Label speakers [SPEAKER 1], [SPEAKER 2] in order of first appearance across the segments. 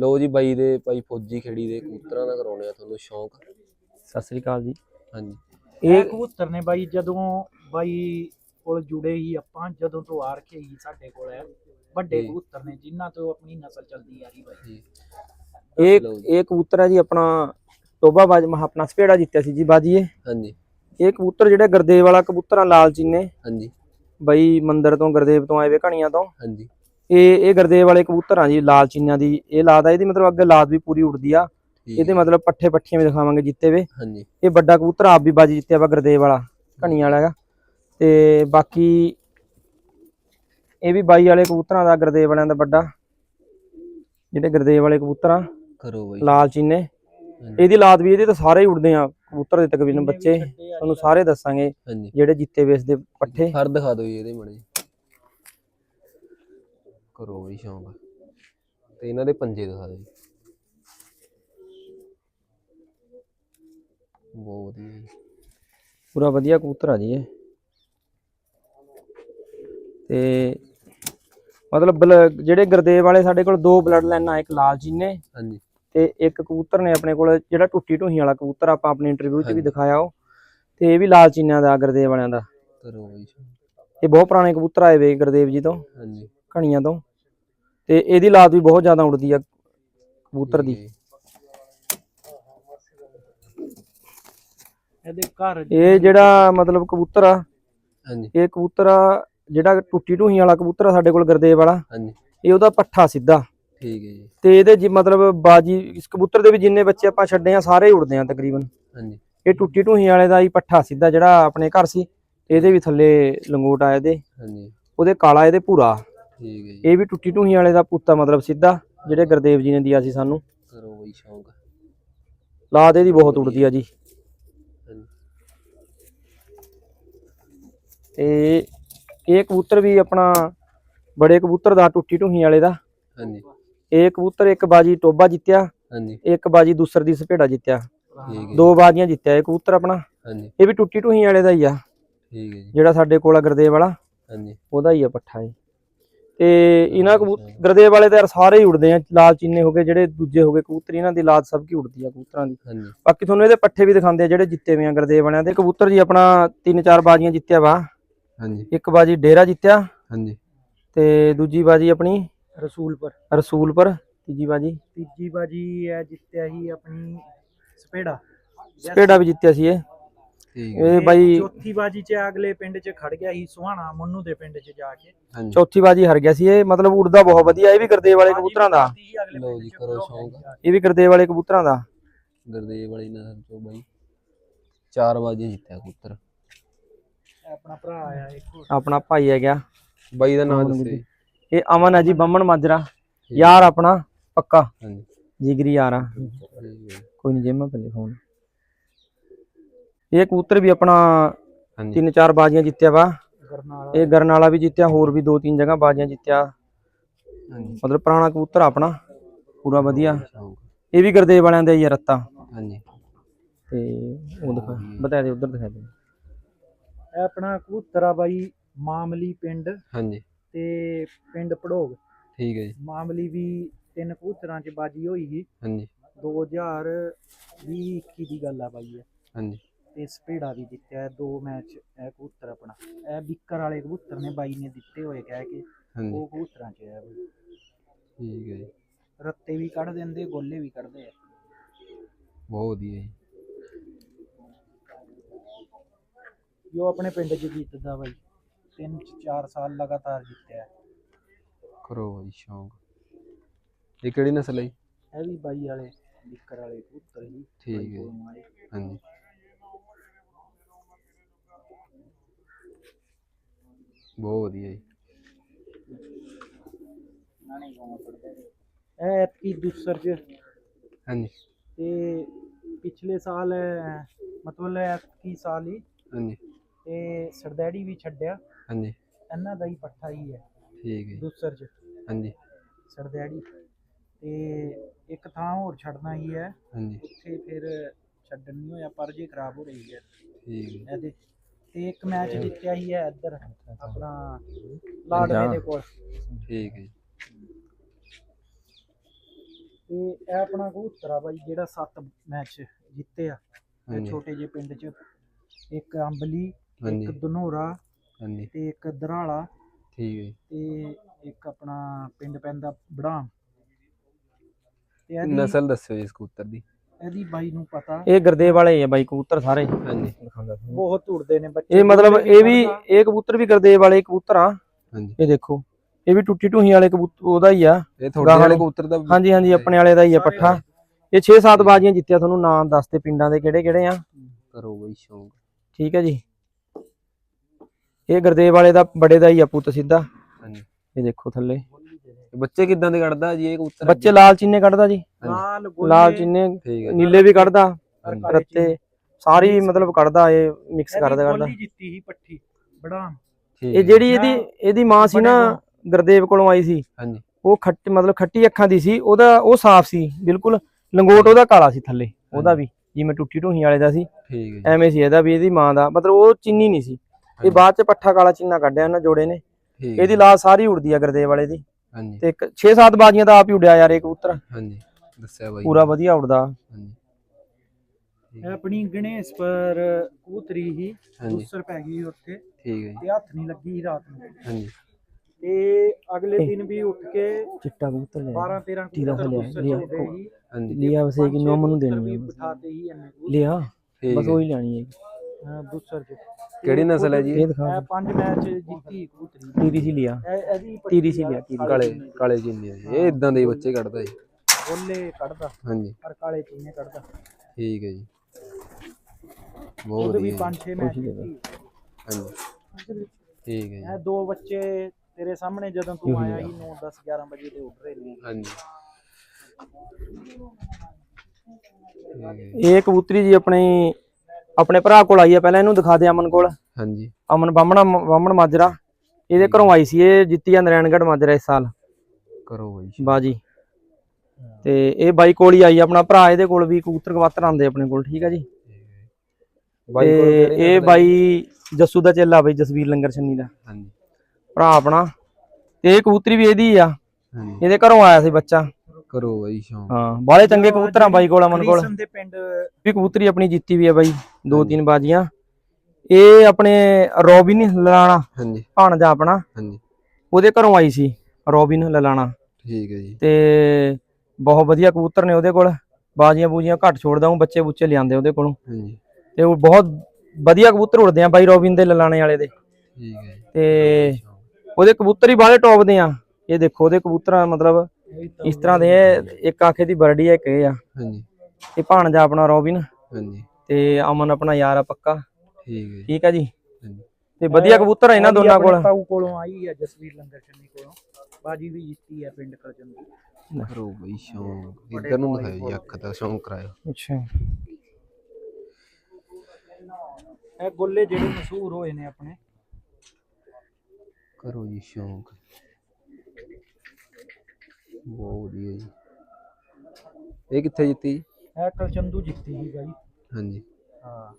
[SPEAKER 1] ਲੋ ਜੀ ਬਾਈ ਦੇ ਭਾਈ ਫੌਜੀ ਖੇੜੀ ਦੇ ਕਬੂਤਰਾਂ ਦਾ ਕਰਾਉਣੇ ਆ ਤੁਹਾਨੂੰ ਸ਼ੌਂਕ।
[SPEAKER 2] ਸਤਿ ਸ੍ਰੀ ਅਕਾਲ ਜੀ।
[SPEAKER 1] ਹਾਂਜੀ।
[SPEAKER 3] ਇਹ ਕਬੂਤਰ ਨੇ ਬਾਈ ਜਦੋਂ ਬਾਈ ਕੋਲ ਜੁੜੇ ਹੀ ਆਪਾਂ ਜਦੋਂ ਤੋਂ ਆ ਰਖੇ ਹੀ ਸਾਡੇ ਕੋਲ ਹੈ। ਵੱਡੇ। ਕਬੂਤਰ ਨੇ ਜਿਨ੍ਹਾਂ ਤੋਂ ਆਪਣੀ ਨਸਲ ਚੱਲਦੀ ਆ ਰਹੀ ਬਾਈ।
[SPEAKER 1] ਜੀ।
[SPEAKER 2] ਇਹ। ਇਹ ਕਬੂਤਰ ਹੈ ਜੀ ਆਪਣਾ ਟੋਬਾ ਬਾਜ ਮਹਾ ਆਪਣਾ ਸਪੇੜਾ ਜਿੱਤਿਆ ਸੀ ਜੀ ਬਾਜੀ ਇਹ
[SPEAKER 1] ਹਾਂਜੀ।
[SPEAKER 2] ਇਹ ਕਬੂਤਰ ਜਿਹੜੇ ਗਰਦੇਵ ਵਾਲਾ ਕਬੂਤਰਾਂ ਲਾਲ ਚੀਨੇ
[SPEAKER 1] ਹਾਂਜੀ।
[SPEAKER 2] ਬਈ ਮੰਦਰ ਤੋਂ ਗਰਦੇਵ ਤੋਂ ਆਏ ਵੇ ਕਣੀਆਂ ਤੋਂ।
[SPEAKER 1] ਹਾਂਜੀ।
[SPEAKER 2] ਇਹ ਇਹ ਗਰਦੇਵ ਵਾਲੇ ਕਬੂਤਰਾਂ ਜੀ ਲਾਲ ਚੀਨਿਆਂ ਦੀ। ਇਹ ਲਾਦ ਆ ਇਹਦੀ ਮਤਲਬ ਅੱਗੇ ਲਾਦ ਵੀ ਪੂਰੀ ਉੜਦੀ ਆ। ਇਹਦੇ। ਮਤਲਬ ਪੱਠੇ ਪੱਠੀਆਂ ਵੀ ਦਿਖਾਵਾਂਗੇ ਜਿੱਤੇ ਵੇ।
[SPEAKER 1] ਹਾਂਜੀ।
[SPEAKER 2] ਇਹ ਵੱਡਾ ਕਬੂਤਰ ਆਪ ਵੀ ਬਾਜੀ ਜਿੱਤਿਆ ਵਾ ਗਰਦੇਵ ਵਾਲਾ ਕਣੀਆਂ ਵਾਲਾ ਹੈਗਾ। ਤੇ ਬਾਕੀ ਇਹ ਵੀ ਬਾਈ ਵਾਲੇ ਕਬੂਤਰਾਂ ਦਾ ਗਰਦੇਵ ਵਾਲਿਆਂ ਦਾ ਵੱਡਾ। ਜਿਹੜੇ ਗਰਦੇਵ ਵਾਲੇ ਕਬੂਤਰ ਆ
[SPEAKER 1] ਕਰੋ ਬਾਈ।
[SPEAKER 2] ਲਾਲ ਚੀਨੇ। ਇਹਦੀ ਲਾਦ ਵੀ ਇਹਦੇ ਤਾਂ ਸਾਰੇ ਹੀ ਉੜਦੇ ਆ ਕਬੂਤਰ ਦੇ ਤਕਰੀਬਨ ਬੱਚੇ।
[SPEAKER 3] ਆ
[SPEAKER 2] ਤੁਹਾਨੂੰ ਸਾਰੇ ਦੱਸਾਂਗੇ ਜਿਹੜੇ ਜਿੱਤੇ ਵੇ ਇਸ ਦੇ ਪੱਠੇ।
[SPEAKER 1] ਫਰ ਦਿਖਾ ਦਿਓ ਜੀ ਇਹਦੇ ਮੜੇ ਕਰੋ ਬਾਈ ਸ਼ੌਂਕ ਤੇ ਇਹਨਾਂ ਦੇ ਪੰਜੇ ਦਿਖਾ ਦਿਓ ਬਹੁਤ ਵਧੀਆ ਜੀ।
[SPEAKER 2] ਪੂਰਾ ਵਧੀਆ ਕਬੂਤਰ ਆ ਜੀ ਇਹ। ਤੇ ਮਤਲਬ ਬਲ- ਜਿਹੜੇ ਗਰਦੇਵ ਵਾਲੇ ਸਾਡੇ ਕੋਲ ਦੋ ਬਲੱਡ ਲਾਈਨਾਂ ਇੱਕ ਲਾਲ ਚੀਨੇ
[SPEAKER 1] ਹਾਂਜੀ।
[SPEAKER 2] ਤੇ ਇੱਕ ਕਬੂਤਰ ਨੇ ਆਪਣੇ ਕੋਲ ਜਿਹੜਾ ਟੁੱਟੀ ਢੂਹੀ ਵਾਲਾ ਕਬੂਤਰ ਆਪਾਂ ਆਪਣੀ ਇੰਟਰਵਿਊ 'ਚ ਵੀ। ਦਿਖਾਇਆ ਉਹ। ਤੇ ਇਹ ਵੀ ਲਾਲ ਚੀਨਿਆਂ ਦਾ ਗਰਦੇਵ ਵਾਲਿਆਂ ਦਾ।
[SPEAKER 1] ਕਰੋ ਸ਼ੌਂਕ
[SPEAKER 2] ਇਹ ਬਹੁਤ ਪੁਰਾਣੇ ਕਬੂਤਰ ਆਏ ਵੇ ਗੁਰਦੇਵ ਜੀ ਤੋਂ।
[SPEAKER 1] ਹਾਂਜੀ।
[SPEAKER 2] ਕਣੀਆਂ ਤੋਂ। ਤੇ ਇਹਦੀ ਲਾਤ ਵੀ ਬਹੁਤ ਜ਼ਿਆਦਾ ਉੜਦੀ ਆ ਕਬੂਤਰ ਦੀ।
[SPEAKER 3] ਇਹਦੇ ਘਰ
[SPEAKER 2] ਇਹ ਜਿਹੜਾ ਮਤਲਬ ਕਬੂਤਰ ਆ
[SPEAKER 1] ਹਾਂਜੀ।
[SPEAKER 2] ਇਹ ਕਬੂਤਰ ਆ ਜਿਹੜਾ ਟੁੱਟੀ ਢੂਹੀ ਵਾਲਾ ਕਬੂਤਰ ਆ ਸਾਡੇ ਕੋਲ ਗੁਰਦੇਵ ਵਾਲਾ
[SPEAKER 1] ਹਾਂਜੀ।
[SPEAKER 2] ਇਹ ਉਹਦਾ ਪੱਠਾ ਸਿੱਧਾ।
[SPEAKER 1] ਠੀਕ ਹੈ ਜੀ।
[SPEAKER 2] ਤੇ ਇਹਦੇ ਜੀ ਮਤਲਬ ਬਾਜੀ ਇਸ ਕਬੂਤਰ ਦੇ ਵੀ ਜਿੰਨੇ ਬੱਚੇ ਆਪਾਂ ਛੱਡੇ ਆ ਸਾਰੇ ਹੀ ਉੜਦੇ ਆ ਤਕਰੀਬਨ।
[SPEAKER 1] ਹਾਂਜੀ।
[SPEAKER 2] ਇਹ ਟੁੱਟੀ ਢੂਹੀ ਵਾਲੇ ਦਾ ਹੀ ਪੱਠਾ ਸਿੱਧਾ ਜਿਹੜਾ ਆਪਣੇ ਘਰ ਸੀ ਇਹਦੇ ਵੀ ਥੱਲੇ ਲੰਗੋਟ ਆ ਇਹਦੇ।
[SPEAKER 1] ਹਾਂਜੀ।
[SPEAKER 2] ਉਹਦੇ ਕਾਲਾ ਇਹਦੇ ਭੂਰਾ।
[SPEAKER 1] ਠੀਕ ਹੈ ਜੀ।
[SPEAKER 2] ਇਹ ਵੀ ਟੁੱਟੀ ਢੂਹੀ ਵਾਲੇ ਦਾ ਪੁੱਤਾ ਮਤਲਬ ਸਿੱਧਾ ਜਿਹੜੇ ਗੁਰਦੇਵ ਜੀ ਨੇ ਦਿਆ ਸੀ ਸਾਨੂੰ।
[SPEAKER 1] ਕਰੋ ਬਾਈ ਸ਼ੌਂਕ।
[SPEAKER 2] ਲਾਤ ਇਹਦੀ ਬਹੁਤ ਉੜਦੀ ਆ ਜੀ। ਤੇ ਇਹ ਕਬੂਤਰ ਵੀ ਆਪਣਾ ਬੜੇ ਕਬੂਤਰ ਦਾ ਟੁੱਟੀ ਢੂਹੀ ਵਾਲੇ ਦਾ।
[SPEAKER 1] ਹਾਂਜੀ।
[SPEAKER 2] ਇਹ ਕਬੂਤਰ ਇੱਕ ਬਾਜੀ ਟੋਬਾ ਜਿੱਤਿਆ
[SPEAKER 1] ਹਾਂਜੀ।
[SPEAKER 2] ਇੱਕ ਬਾਜੀ ਦੂਸਰ ਦੀ ਸਪੇੜਾ ਜਿੱਤਿਆ।
[SPEAKER 1] ਠੀਕ ਹੈ
[SPEAKER 2] ਦੋ ਬਾਜ਼ੀਆਂ ਜਿੱਤਿਆ ਇਹ ਕਬੂਤਰ ਆਪਣਾ।
[SPEAKER 1] ਹਾਂਜੀ।
[SPEAKER 2] ਇਹ ਵੀ ਟੁੱਟੀ ਢੂਹੀ ਵਾਲੇ ਦਾ ਹੀ ਆ।
[SPEAKER 1] ਠੀਕ ਹੈ ਜੀ।
[SPEAKER 2] ਜਿਹੜਾ ਸਾਡੇ ਕੋਲ ਆ ਗੁਰਦੇਵ ਵਾਲਾ
[SPEAKER 1] ਹਾਂਜੀ।
[SPEAKER 2] ਉਹਦਾ ਹੀ ਆ ਪੱਠਾ ਇਹ। ਤੇ ਇਹਨਾਂ ਕਬੂਤਰ ਗੁਰਦੇਵ ਵਾਲੇ ਤਾਂ ਯਾਰ ਸਾਰੇ ਹੀ ਉੜਦੇ ਆ ਲਾਲ ਚੀਨੇ ਹੋ ਗਏ ਜਿਹੜੇ ਦੂਜੇ ਹੋ ਗਏ ਕਬੂਤਰ ਇਹਨਾਂ ਦੀ ਲਾਤ ਸਭ ਕੀ ਉੜਦੀ ਆ ਕਬੂਤਰਾਂ ਦੀ।
[SPEAKER 1] ਹਾਂਜੀ।
[SPEAKER 2] ਬਾਕੀ ਤੁਹਾਨੂੰ ਇਹਦੇ ਪੱਠੇ ਵੀ ਦਿਖਾਉਂਦੇ ਆ ਜਿਹੜੇ ਜਿੱਤੇ ਹੋਏ ਆ ਗੁਰਦੇਵ ਵਾਲਿਆਂ ਦੇ। ਕਬੂਤਰ ਜੀ ਆਪਣਾ ਤਿੰਨ ਚਾਰ ਬਾਜ਼ੀਆਂ ਜਿੱਤਿਆ ਵਾ।
[SPEAKER 1] ਹਾਂਜੀ।
[SPEAKER 2] ਇੱਕ ਬਾਜੀ ਡੇਰਾ ਜਿੱਤਿਆ।
[SPEAKER 1] ਹਾਂਜੀ।
[SPEAKER 2] ਤੇ ਦੂਜੀ ਬਾਜੀ ਆਪਣੀ
[SPEAKER 3] ਰਸੂਲਪੁਰ।
[SPEAKER 2] ਰਸੂਲਪੁਰ ਤੀਜੀ ਬਾਜੀ।
[SPEAKER 3] ਤੀਜੀ ਬਾਜੀ ਹੈ ਜਿੱਤਿਆ ਹੀ ਆਪਣੀ ਸਪੇੜਾ।
[SPEAKER 2] ਸਪੇੜਾ ਵੀ ਜਿੱਤਿਆ ਸੀ ਇਹ। ਇਹ ਬਾਈ
[SPEAKER 3] ਚੌਥੀ ਬਾਜੀ 'ਚ ਅਗਲੇ ਪਿੰਡ 'ਚ ਖੜ ਗਿਆ ਸੀ ਸੁਹਾਣਾ ਮੰਨੂ ਦੇ ਪਿੰਡ 'ਚ ਜਾ ਕੇ।
[SPEAKER 2] ਚੌਥੀ ਬਾਜੀ ਹਾਰ ਗਿਆ ਸੀ ਇਹ ਮਤਲਬ ਉੜਦਾ ਬਹੁਤ ਵਧੀਆ ਇਹ ਵੀ ਗੁਰਦੇਵ ਵਾਲੇ ਕਬੂਤਰਾਂ ਦਾ।
[SPEAKER 1] ਲਓ ਜੀ, ਕਰੋ ਸ਼ੌਂਕ।
[SPEAKER 2] ਇਹ ਵੀ ਗੁਰਦੇਵ ਵਾਲੇ ਕਬੂਤਰਾਂ ਦਾ।
[SPEAKER 1] ਗੁਰਦੇਵ ਵਾਲੀ ਨਸਲ ਚੋਂ ਬਾਈ। ਚਾਰ ਬਾਜੀਆਂ ਜਿੱਤਿਆ ਕਬੂਤਰ।
[SPEAKER 3] ਆਪਣਾ ਭਰਾ ਆਇਆ ਇੱਕ।
[SPEAKER 2] ਆਪਣਾ ਭਾਈ ਹੈਗਾ
[SPEAKER 1] ਬਾਈ ਦਾ ਨਾਮ ਦੱਸੋ ਜੀ।
[SPEAKER 2] ਇਹ ਅਮਨ ਹੈ ਜੀ ਬੰਮਣ ਮਾਜਰਾ। ਯਾਰ ਆਪਣਾ ਪੱਕਾ।
[SPEAKER 1] ਹਾਂਜੀ।
[SPEAKER 2] ਜਿਗਰੀ ਯਾਰ ਆ।
[SPEAKER 1] ਜੀ।
[SPEAKER 2] ਕੋਈ ਨਹੀਂ ਜੇਮਾ ਪਹਿਲੇ ਫੋਨ ਇਹ ਕਬੂਤਰ ਵੀ ਆਪਣਾ
[SPEAKER 1] ਹਾਂਜੀ।
[SPEAKER 2] ਤਿੰਨ ਚਾਰ ਬਾਜ਼ੀਆਂ ਜਿੱਤਿਆ ਵਾ।
[SPEAKER 3] ਗਰਨਾਲਾ।
[SPEAKER 2] ਇਹ ਗਰਨਾਲਾ ਵੀ ਜਿੱਤਿਆ ਹੋਰ ਵੀ ਦੋ ਤਿੰਨ ਜਗ੍ਹਾ ਬਾਜ਼ੀਆਂ ਜਿੱਤਿਆ।
[SPEAKER 1] ਹਾਂਜੀ।
[SPEAKER 2] ਮਤਲਬ ਪੁਰਾਣਾ ਕਬੂਤਰ ਆਪਣਾ ਪੂਰਾ ਵਧੀਆ। ਇਹ ਵੀ ਗੁਰਦੇਵ ਵਾਲਿਆਂ ਦਾ ਹੀ ਰੱਤਾ।
[SPEAKER 1] ਹਾਂਜੀ।
[SPEAKER 2] ਤੇ ਉਹ ਦਿਖਾ ਬਤਾ ਦੇ ਉਧਰ ਦਿਖਾ ਦੇ।
[SPEAKER 3] ਇਹ ਆਪਣਾ ਕਬੂਤਰ ਆ ਬਾਈ ਮਾਮਲੀ ਪਿੰਡ
[SPEAKER 1] ਹਾਂਜੀ।
[SPEAKER 3] ਤੇ ਪਿੰਡ ਪੜੋਗ
[SPEAKER 1] ਠੀਕ ਹੈ ਜੀ।
[SPEAKER 3] ਮਾਮਲੀ ਵੀ ਤਿੰਨ ਕਬੂਤਰਾਂ 'ਚ ਬਾਜੀ ਹੋਈ ਸੀ।
[SPEAKER 1] ਹਾਂਜੀ।
[SPEAKER 3] 2020 21 ਦੀ ਗੱਲ ਆ ਬਾਈ ਇਹ।
[SPEAKER 1] ਹਾਂਜੀ।
[SPEAKER 3] ਤੇ ਸਪੇੜਾ ਵੀ ਜਿੱਤਿਆ ਦੋ ਮੈਚ ਇਹ ਕਬੂਤਰ ਆਪਣਾ। ਇਹ ਬਿੱਕਰ ਵਾਲੇ ਕਬੂਤਰ ਨੇ ਬਾਈ ਨੇ ਦਿੱਤੇ ਹੋਏ ਕਹਿ ਕੇ
[SPEAKER 1] ਹਾਂਜੀ।
[SPEAKER 3] ਉਹ ਕਬੂਤਰਾਂ 'ਚ ਹੈ ਬਾਈ।
[SPEAKER 1] ਠੀਕ ਹੈ ਜੀ।
[SPEAKER 3] ਰੱਤੇ ਵੀ ਕੱਢ ਦਿੰਦੇ ਗੋਲੇ ਵੀ ਕੱਢਦੇ ਆ।
[SPEAKER 1] ਬਹੁਤ ਵਧੀਆ ਜੀ।
[SPEAKER 3] ਜੋ ਆਪਣੇ ਪਿੰਡ 'ਚ ਜਿੱਤਦਾ ਬਾਈ। ਤਿੰਨ ਚਾਰ ਸਾਲ ਲਗਾਤਾਰ ਜਿੱਤਿਆ।
[SPEAKER 1] ਕਰੋ ਬਾਈ ਸ਼ੌਂਕ। ਇਹ ਕਿਹੜੀ ਨਸਲ ਹੈ ਜੀ?
[SPEAKER 3] ਇਹ ਵੀ ਬਾਈ ਵਾਲੇ ਬਿੱਕਰ ਵਾਲੇ ਕਬੂਤਰ ਹੀ।
[SPEAKER 1] ਠੀਕ ਹੈ ਜੀ। ਹਾਂਜੀ। ਬਹੁਤ ਵਧੀਆ ਜੀ।
[SPEAKER 3] ਇਹ ਐਤਕੀ ਦੂਸਰ 'ਚ।
[SPEAKER 1] ਹਾਂਜੀ।
[SPEAKER 3] ਤੇ ਪਿਛਲੇ ਸਾਲ ਮਤਲਬ ਐਤਕੀ ਸਾਲ ਹੀ
[SPEAKER 1] ਹਾਂਜੀ।
[SPEAKER 3] ਤੇ ਸਰਦੈੜੀ ਵੀ ਛੱਡਿਆ।
[SPEAKER 1] ਹਾਂਜੀ।
[SPEAKER 3] ਇਹਨਾਂ ਦਾ ਹੀ ਪੱਠਾ ਹੀ ਹੈ।
[SPEAKER 1] ਠੀਕ ਹੈ।
[SPEAKER 3] ਦੂਸਰ 'ਚ।
[SPEAKER 1] ਹਾਂਜੀ।
[SPEAKER 3] ਸਰਦੈੜੀ। ਤੇ ਇੱਕ ਥਾਂ ਹੋਰ ਛੱਡਣਾ ਹੀ ਹੈ।
[SPEAKER 1] ਹਾਂਜੀ।
[SPEAKER 3] ਉੱਥੇ ਫਿਰ ਛੱਡਣ ਨਹੀਂ ਹੋਇਆ ਪਰ ਜੇ ਖਰਾਬ ਹੋ ਰਹੀ ਹੈ।
[SPEAKER 1] ਠੀਕ ਹੈ
[SPEAKER 3] ਇਹਦੇ ਤੇ ਇੱਕ ਮੈਚ ਜਿੱਤਿਆ ਹੀ ਹੈ ਇੱਧਰ ਆਪਣਾ ਲਾਡਵੇ ਦੇ ਕੋਲ।
[SPEAKER 1] ਠੀਕ ਹੈ।
[SPEAKER 3] ਤੇ ਇਹ ਆਪਣਾ ਕਬੂਤਰ ਬਾਈ ਜਿਹੜਾ 7 ਮੈਚ ਜਿੱਤੇ ਆ। ਇਹ ਛੋਟੇ ਜਿਹੇ ਪਿੰਡ 'ਚ। ਇੱਕ ਅੰਬਲੀ ਇੱਕ
[SPEAKER 1] ਹਾਂਜੀ।
[SPEAKER 3] ਤੇ ਇੱਕ ਦਰਾਲਾ
[SPEAKER 1] ਠੀਕ ਹੈ
[SPEAKER 3] ਤੇ ਇੱਕ ਆਪਣਾ ਪਿੰਡ ਪੈਂਦਾ ਬੜਾਮ।
[SPEAKER 1] ਨਸਲ ਦੱਸਿਓ ਜੀ ਇਸ ਕਬੂਤਰ ਦੀ।
[SPEAKER 3] ਇਹਦੀ ਬਾਈ ਨੂੰ ਪਤਾ।
[SPEAKER 2] ਇਹ ਗਰਦੇ ਵਾਲੇ ਆ ਬਾਈ ਕਬੂਤਰ ਸਾਰੇ।
[SPEAKER 1] ਹਾਂਜੀ।
[SPEAKER 3] ਬਹੁਤ ਉੜਦੇ ਨੇ ਬੱਚੇ।
[SPEAKER 2] ਇਹ ਮਤਲਬ ਇਹ ਵੀ ਇਹ ਕਬੂਤਰ ਵੀ ਗਰਦੇ ਵਾਲੇ ਕਬੂਤਰ ਆ।
[SPEAKER 1] ਹਾਂਜੀ।
[SPEAKER 2] ਇਹ ਦੇਖੋ ਇਹ ਵੀ ਟੁੱਟੀ ਢੂਹੀ ਵਾਲੇ ਕਬੂਤਰ ਉਹਦਾ ਹੀ ਆ।
[SPEAKER 1] ਇਹ ਤੁਹਾਡੇ ਵਾਲੇ। ਕਬੂਤਰ ਦਾ
[SPEAKER 2] ਹਾਂਜੀ ਹਾਂਜੀ ਆਪਣੇ ਵਾਲੇ ਦਾ ਹੀ ਆ ਪੱਠਾ। ਇਹ 6-7 ਬਾਜ਼ੀਆਂ ਜਿੱਤਿਆ ਤੁਹਾਨੂੰ ਨਾਮ ਦੱਸਦੇ ਪਿੰਡਾਂ ਦੇ ਕਿਹੜੇ ਕਿਹੜੇ ਆ।
[SPEAKER 1] ਕਰੋ ਬਈ ਸ਼ੌਂਕ।
[SPEAKER 2] ਠੀਕ ਹੈ ਜੀ। ਇਹ ਗਰਦੇਵ ਵਾਲੇ ਦਾ ਬੜੇ ਦਾ ਹੀ ਆ ਪੁੱਤ ਸਿੱਧਾ।
[SPEAKER 1] ਹਾਂਜੀ।
[SPEAKER 2] ਇਹ ਦੇਖੋ ਥੱਲੇ।
[SPEAKER 1] ਬੱਚੇ ਕਿਦਾਂ ਦੇ ਕੱਢਦਾ ਜੀ? ਇਹ ਕਬੂਤਰ
[SPEAKER 2] ਬੱਚੇ ਲਾਲ ਚੀਨੇ ਕੱਢਦਾ ਜੀ।
[SPEAKER 3] ਲਾਲ
[SPEAKER 2] ਲਾਲ ਚੀਨੇ
[SPEAKER 1] ਠੀਕ ਹੈ
[SPEAKER 2] ਨੀਲੇ ਵੀ ਕੱਢਦਾ। ਰੱਤੇ ਸਾਰੀ ਮਤਲਬ ਕੱਢਦਾ ਇਹ ਮਿਕਸ ਕਰਦਾ ਕੱਢਦਾ
[SPEAKER 3] ਗੋਲੀ ਜਿੱਤੀ ਸੀ ਪੱਠੀ ਬੜਾਮ
[SPEAKER 1] ਠੀਕ
[SPEAKER 2] ਇਹ। ਜਿਹੜੀ ਇਹਦੀ ਇਹਦੀ ਮਾਂ ਸੀ ਨਾ ਗੁਰਦੇਵ ਕੋਲੋਂ ਆਈ ਸੀ।
[SPEAKER 1] ਹਾਂਜੀ।
[SPEAKER 2] ਉਹ ਖੱਟ ਮਤਲਬ ਖੱਟੀ ਅੱਖਾਂ ਦੀ ਸੀ ਉਹਦਾ ਉਹ ਸਾਫ਼ ਸੀ ਬਿਲਕੁਲ। ਲੰਗੋਟ ਉਹਦਾ ਕਾਲਾ ਸੀ ਥੱਲੇ ਉਹਦਾ ਵੀ ਜਿਵੇਂ ਟੁੱਟੀ ਢੂਹੀ ਵਾਲੇ ਦਾ ਸੀ।
[SPEAKER 1] ਠੀਕ ਹੈ
[SPEAKER 2] ਐਵੇਂ ਸੀ ਇਹਦਾ ਵੀ ਇਹਦੀ ਮਾਂ ਦਾ। ਮਤਲਬ ਉਹ ਚੀਨੀ ਨਹੀਂ ਸੀ। ਇਹ ਬਾਅਦ ਚ ਪੱਠਾ ਕਾਲਾ ਚੀਨਾ ਕੱਢਿਆ ਇਹਨਾਂ ਜੋੜੇ ਨੇ। ਇਹਦੀ ਲਾਲ ਸਾਰੀ ਉੜਦੀ ਆ ਗੁਰਦੇਵ ਵਾਲੇ ਦੀ।
[SPEAKER 1] ਹਾਂਜੀ।
[SPEAKER 2] ਤੇ 6-7 ਬਾਜ਼ੀਆਂ ਤਾਂ ਆਪ ਹੀ ਉਡਿਆ ਯਾਰ ਇਹ ਕਬੂਤਰ।
[SPEAKER 1] ਹਾਂਜੀ ਦੱਸਿਆ ਬਾਈ।
[SPEAKER 2] ਪੂਰਾ ਵਧੀਆ ਉੜਦਾ
[SPEAKER 1] ਹਾਂਜੀ।
[SPEAKER 3] ਇਹ ਆਪਣੀ ਗਣੇਸ਼ ਪਰ ਕਬੂਤਰੀ ਹੀ
[SPEAKER 1] ਹਾਂਜੀ।
[SPEAKER 3] ਦੂਸਰ ਪੈ ਗਈ ਉੱਥੇ।
[SPEAKER 1] ਠੀਕ ਹੈ ਜੀ।
[SPEAKER 3] ਤੇ ਹੱਥ ਨਹੀਂ ਲੱਗੀ ਰਾਤ ਨੂੰ।
[SPEAKER 1] ਹਾਂਜੀ।
[SPEAKER 3] ਤੇ ਅਗਲੇ ਦਿਨ ਵੀ ਉੱਠ ਕੇ
[SPEAKER 2] ਚਿੱਟਾ ਕਬੂਤਰ ਲੈ
[SPEAKER 3] 12 13
[SPEAKER 2] ਤੀਰਾ
[SPEAKER 3] ਕਬੂਤਰ
[SPEAKER 2] ਲਿਆ, ਲਿਆ।
[SPEAKER 1] ਹਾਂਜੀ।
[SPEAKER 2] ਲਿਆ ਵਸੇ ਕਿ ਨੋ ਮਨੂੰ ਦੇਣੀ। ਲਿਆ। ਬਸ ਉਹ ਹੀ ਲੈਣੀ ਹੈ।
[SPEAKER 3] ਹਾਂ, ਦੂਸਰ ਚ।
[SPEAKER 1] ਕਿਹੜੀ ਨਸਲ ਹੈ ਜੀ?
[SPEAKER 2] ਇਹ ਦਿਖਾ
[SPEAKER 3] ਇਹ ਪੰਜ ਮੈਚ ਜਿੱਤੀ ਕਬੂਤਰੀ
[SPEAKER 2] ਤੀਰੀ ਸੀ ਲਿਆ
[SPEAKER 3] ਇਹ ਇਹਦੀ ਪੱਟੀ
[SPEAKER 2] ਤੀਰੀ ਸੀ ਲਿਆ, ਤੀਰੀ।
[SPEAKER 1] ਕਾਲੇ ਕਾਲੇ ਚੀਨੀ ਜੀ। ਇਹ ਇਦਾਂ ਦੇ ਹੀ ਬੱਚੇ ਕੱਢਦਾ ਜੀ।
[SPEAKER 3] ਬੋਲੇ ਕੱਢਦਾ।
[SPEAKER 1] ਹਾਂਜੀ।
[SPEAKER 3] ਪਰ ਕਾਲੇ ਚੀਨੇ ਕੱਢਦਾ।
[SPEAKER 1] ਠੀਕ ਹੈ ਜੀ। ਬਹੁਤ
[SPEAKER 3] ਉਹਦੇ ਵੀ
[SPEAKER 1] ਵਧੀਆ।
[SPEAKER 3] ਪੰਜ ਛੇ ਮੈਚ। ਜਿੱਤੀ।
[SPEAKER 1] ਹਾਂਜੀ। ਠੀਕ ਹੈ ਜੀ।
[SPEAKER 3] ਇਹ ਦੋ ਬੱਚੇ ਤੇਰੇ ਸਾਹਮਣੇ ਜਦੋਂ ਤੂੰ ਆਇਆ ਸੀ 9 10 11 ਵਜੇ ਦੇ ਉੱਠ ਰਹੇ ਨੇ।
[SPEAKER 1] ਹਾਂਜੀ। ਠੀਕ ਹੈ।
[SPEAKER 2] ਇਹ ਕਬੂਤਰੀ ਜੀ ਆਪਣੀ ਆਪਣੇ ਭਰਾ ਕੋਲ ਆਈ ਆ ਪਹਿਲਾਂ ਇਹਨੂੰ ਦਿਖਾ ਦੇ ਅਮਨ ਕੋਲ।
[SPEAKER 1] ਹਾਂਜੀ।
[SPEAKER 2] ਅਮਨ ਬਾਹਮਣਾ ਬਾਹਮਣ ਮਾਜਰਾ ਇਹਦੇ ਘਰੋਂ ਆਈ ਸੀ ਇਹ ਜਿੱਤੀ ਆ ਨਰੈਣਗੜ੍ਹ ਮਾਜਰਾ ਇਸ ਸਾਲ।
[SPEAKER 1] ਕਰੋ ਬਾਈ
[SPEAKER 2] ਬਾਜੀ ਤੇ ਇਹ ਬਾਈ ਕੋਲ ਹੀ ਆਈ ਆਪਣਾ ਭਰਾ ਇਹਦੇ ਕੋਲ ਵੀ ਕਬੂਤਰ ਕਵਾਤਰ ਆਉਂਦੇ ਆਪਣੇ ਕੋਲ ਠੀਕ ਆ ਜੀ।
[SPEAKER 1] ਬਾਈ ਕੋਲ
[SPEAKER 2] ਇਹ? ਬਾਈ ਜੱਸੂ ਦਾ ਚੇਲਾ ਬਾਈ ਜਸਵੀਰ ਲੰਗਰ ਛੰਨੀ ਦਾ।
[SPEAKER 1] ਹਾਂਜੀ।
[SPEAKER 2] ਭਰਾ ਆਪਣਾ। ਤੇ ਇਹ ਕਬੂਤਰੀ ਵੀ ਇਹਦੀ ਆ। ਇਹਦੇ ਘਰੋਂ ਆਇਆ ਸੀ ਬੱਚਾ।
[SPEAKER 1] ਕਰੋ ਬਾਈ ਸ਼ੌਂਕ।
[SPEAKER 2] ਹਾਂ ਬਾਲੇ ਚੰਗੇ ਕਬੂਤਰਾਂ ਬਾਈ ਕੋਲ ਅਮਨ ਕੋਲ।
[SPEAKER 3] ਕ੍ਰਿਸ਼ਨ ਦੇ ਪਿੰਡ
[SPEAKER 2] ਵੀ ਕਬੂਤਰੀ ਆਪਣੀ ਜਿੱਤੀ ਵੀ ਆ ਬਾਈ ਦੋ ਤਿੰਨ ਬਾਜੀਆਂ। ਇਹ ਆਪਣੇ ਰੋਬਿਨ ਲਲਾਣਾ
[SPEAKER 1] ਹਾਂਜੀ।
[SPEAKER 2] ਭਾਣਜਾ ਆਪਣਾ।
[SPEAKER 1] ਹਾਂਜੀ।
[SPEAKER 2] ਉਹਦੇ ਘਰੋਂ ਆਈ ਸੀ ਰੋਬਿਨ ਲਲਾਣਾ।
[SPEAKER 1] ਠੀਕ ਹੈ ਜੀ।
[SPEAKER 2] ਤੇ ਬਹੁਤ ਵਧੀਆ ਕਬੂਤਰ ਨੇ ਉਹਦੇ ਕੋਲ। ਬਾਜੀਆਂ ਬੂਜੀਆਂ ਘੱਟ ਛੋੜਦਾ ਹੂੰ ਬੱਚੇ ਬੁੱਚੇ ਲਿਆਂਦੇ ਉਹਦੇ ਕੋਲੋਂ।
[SPEAKER 1] ਹਾਂਜੀ।
[SPEAKER 2] ਤੇ ਉਹ ਬਹੁਤ ਵਧੀਆ ਕਬੂਤਰ ਉੜਦੇ ਆ ਬਾਈ ਰੋਬਿਨ ਦੇ ਲਲਾਣੇ ਵਾਲੇ ਦੇ।
[SPEAKER 1] ਠੀਕ ਹੈ
[SPEAKER 2] ਤੇ ਉਹਦੇ ਕਬੂਤਰ ਹੀ ਬਾਹਲੇ ਟੌਪ ਦੇ ਆ। ਇਹ ਦੇਖੋ ਉਹਦੇ ਕਬੂਤਰਾਂ ਮਤਲਬ ਇਸ ਤਰ੍ਹਾਂ ਦੇ ਇੱਕ ਆਖੇ ਦੀ ਬਰਡੀ ਹੈ ਇੱਕ ਇਹ ਆ।
[SPEAKER 1] ਹਾਂਜੀ।
[SPEAKER 2] ਇਹ ਭਾਣਜਾ ਆਪਣਾ ਰੋਬਿਨ।
[SPEAKER 1] ਹਾਂਜੀ।
[SPEAKER 2] ਤੇ ਅਮਨ ਆਪਣਾ ਯਾਰ ਆ ਪੱਕਾ।
[SPEAKER 1] ਠੀਕ ਹੈ ਜੀ।
[SPEAKER 2] ਠੀਕ ਆ ਜੀ?
[SPEAKER 1] ਹਾਂਜੀ।
[SPEAKER 2] ਤੇ ਵਧੀਆ ਕਬੂਤਰ ਆ ਇਹਨਾਂ ਦੋਨਾਂ ਕੋਲ।
[SPEAKER 3] ਪਾਉ ਕੋਲੋਂ ਆਈ ਆ ਜਸਵੀਰ ਲੰਗਰ ਚੰਨੀ ਕੋਲੋਂ। ਬਾਜੀ ਵੀ ਜਿੱਤੀ ਆ ਪਿੰਡ ਕਰਜਨ ਦੀ।
[SPEAKER 1] ਕਰੋ ਬਾਈ ਸ਼ੌਂਕ। ਇੱਧਰ ਨੂੰ ਦਿਖਾਓ ਜੀ ਅੱਖ ਦਾ ਸ਼ੌਂਕ ਕਰਾਇਓ।
[SPEAKER 2] ਅੱਛਾ।
[SPEAKER 3] ਇਹ ਗੋਲੇ ਜਿਹੜੇ ਮਸ਼ਹੂਰ ਹੋਏ ਨੇ ਆਪਣੇ।
[SPEAKER 1] ਕਰੋ ਜੀ ਸ਼ੌਂਕ। ਬਹੁਤ ਵਧੀਆ ਜੀ। ਇਹ ਕਿੱਥੇ ਜਿੱਤੀ? ਜੀ
[SPEAKER 3] ਇਹ ਕਲਚੰਦੂ ਜਿੱਤੀ ਸੀ ਬਾਈ।
[SPEAKER 1] ਹਾਂਜੀ।
[SPEAKER 3] ਹਾਂ।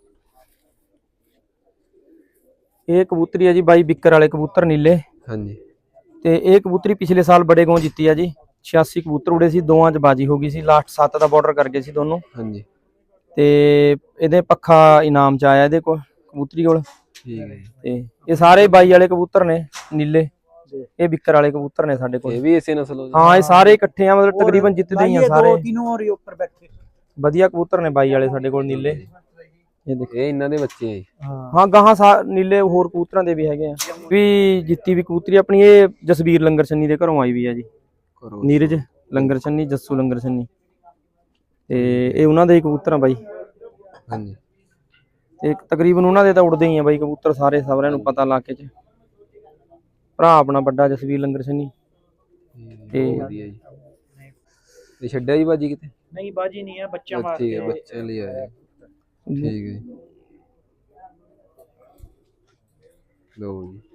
[SPEAKER 2] ਇਹ ਕਬੂਤਰੀ ਆ ਜੀ ਬਾਈ ਬਿੱਕਰ ਵਾਲੇ ਕਬੂਤਰ ਨੀਲੇ।
[SPEAKER 1] ਹਾਂਜੀ।
[SPEAKER 2] ਤੇ ਇਹ ਕਬੂਤਰੀ ਪਿਛਲੇ ਸਾਲ ਬੜੇ ਗੋਂ ਜਿੱਤੀ ਆ ਜੀ। 86 ਕਬੂਤਰ ਉੜੇ ਸੀ ਦੋਵਾਂ ਚ ਬਾਜੀ ਹੋ ਗਈ ਸੀ। ਲਾਸਟ 7 ਦਾ ਬਾਰਡਰ ਕਰ ਗਏ ਸੀ ਦੋਨੋਂ।
[SPEAKER 1] ਹਾਂਜੀ।
[SPEAKER 2] ਤੇ ਇਹਦੇ ਪੱਖਾ ਇਨਾਮ ਚ ਆਇਆ ਇਹਦੇ ਕੋਲ ਕਬੂਤਰੀ ਕੋਲ।
[SPEAKER 1] ਠੀਕ ਹੈ ਜੀ।
[SPEAKER 2] ਤੇ ਇਹ ਸਾਰੇ ਬਾਈ ਵਾਲੇ ਕਬੂਤਰ ਨੇ ਨੀਲੇ। ਇਹ ਬਿੱਕਰ ਵਾਲੇ ਕਬੂਤਰ ਨੇ ਸਾਡੇ ਕੋਲ।
[SPEAKER 1] ਇਹ ਵੀ ਇਸੇ ਨਸਲ ਹੋ ਜੀ
[SPEAKER 2] ਹਾਂ ਇਹ ਸਾਰੇ ਇਕੱਠੇ ਆ ਮਤਲਬ ਤਕਰੀਬਨ ਜਿੱਤਦੇ ਹੀ ਆ ਸਾਰੇ
[SPEAKER 3] ਦੋ ਤਿੰਨ ਹੋਰ ਹੀ ਉੱਪਰ ਬੈਠੇ।
[SPEAKER 2] ਵਧੀਆ ਕਬੂਤਰ ਨੇ ਬਾਈ ਵਾਲੇ ਸਾਡੇ ਕੋਲ ਨੀਲੇ। ਇਹ ਦੇਖੋ।
[SPEAKER 1] ਇਹ ਇਹਨਾਂ ਦੇ ਬੱਚੇ ਆ ਜੀ।
[SPEAKER 3] ਹਾਂ।
[SPEAKER 2] ਹਾਂ ਗਾਹਾਂ ਸਾ- ਨੀਲੇ ਹੋਰ ਕਬੂਤਰਾਂ ਦੇ ਵੀ ਹੈਗੇ ਆ। ਵੀ ਜਿੱਤੀ ਵੀ ਕਬੂਤਰੀ ਆਪਣੀ ਇਹ ਜਸਵੀਰ ਲੰਗਰ ਛੰਨੀ ਦੇ ਘਰੋਂ ਆਈ ਵੀ ਆ ਜੀ। ਨੀਰਜ ਲੰਗਰ ਛੰਨੀ ਜੱਸੂ ਲੰਗਰ ਛੰਨੀ। ਤੇ ਇਹ ਉਹਨਾਂ ਦੇ ਹੀ ਕਬੂਤਰ ਆ ਬਾਈ।
[SPEAKER 1] ਹਾਂਜੀ।
[SPEAKER 2] ਤੇ ਤਕਰੀਬਨ ਉਹਨਾਂ ਦੇ ਤਾਂ ਉੜਦੇ ਹੀ ਆ ਬਾਈ ਕਬੂਤਰ ਸਾਰੇ ਸਾਰਿਆਂ ਨੂੰ ਪਤਾ ਇਲਾਕੇ 'ਚ। ਭਰਾ ਆਪਣਾ ਵੱਡਾ ਜਸਵੀਰ ਲੰਗਰ ਛੰਨੀ।
[SPEAKER 1] ਤੇ ਵਧੀਆ ਜੀ। ਤੇ ਛੱਡਿਆ ਜੀ ਬਾਜੀ ਕਿਤੇ?
[SPEAKER 3] ਨਹੀਂ ਬਾਜੀ ਨਹੀਂ ਆ ਬੱਚਾ
[SPEAKER 1] ਹੈ
[SPEAKER 3] ਵਾਸਤੇ
[SPEAKER 1] ਬੱਚਿਆਂ ਲਈ ਆਇਆ ਠੀਕ ਹੈ ਜੀ। ਲਓ ਜੀ।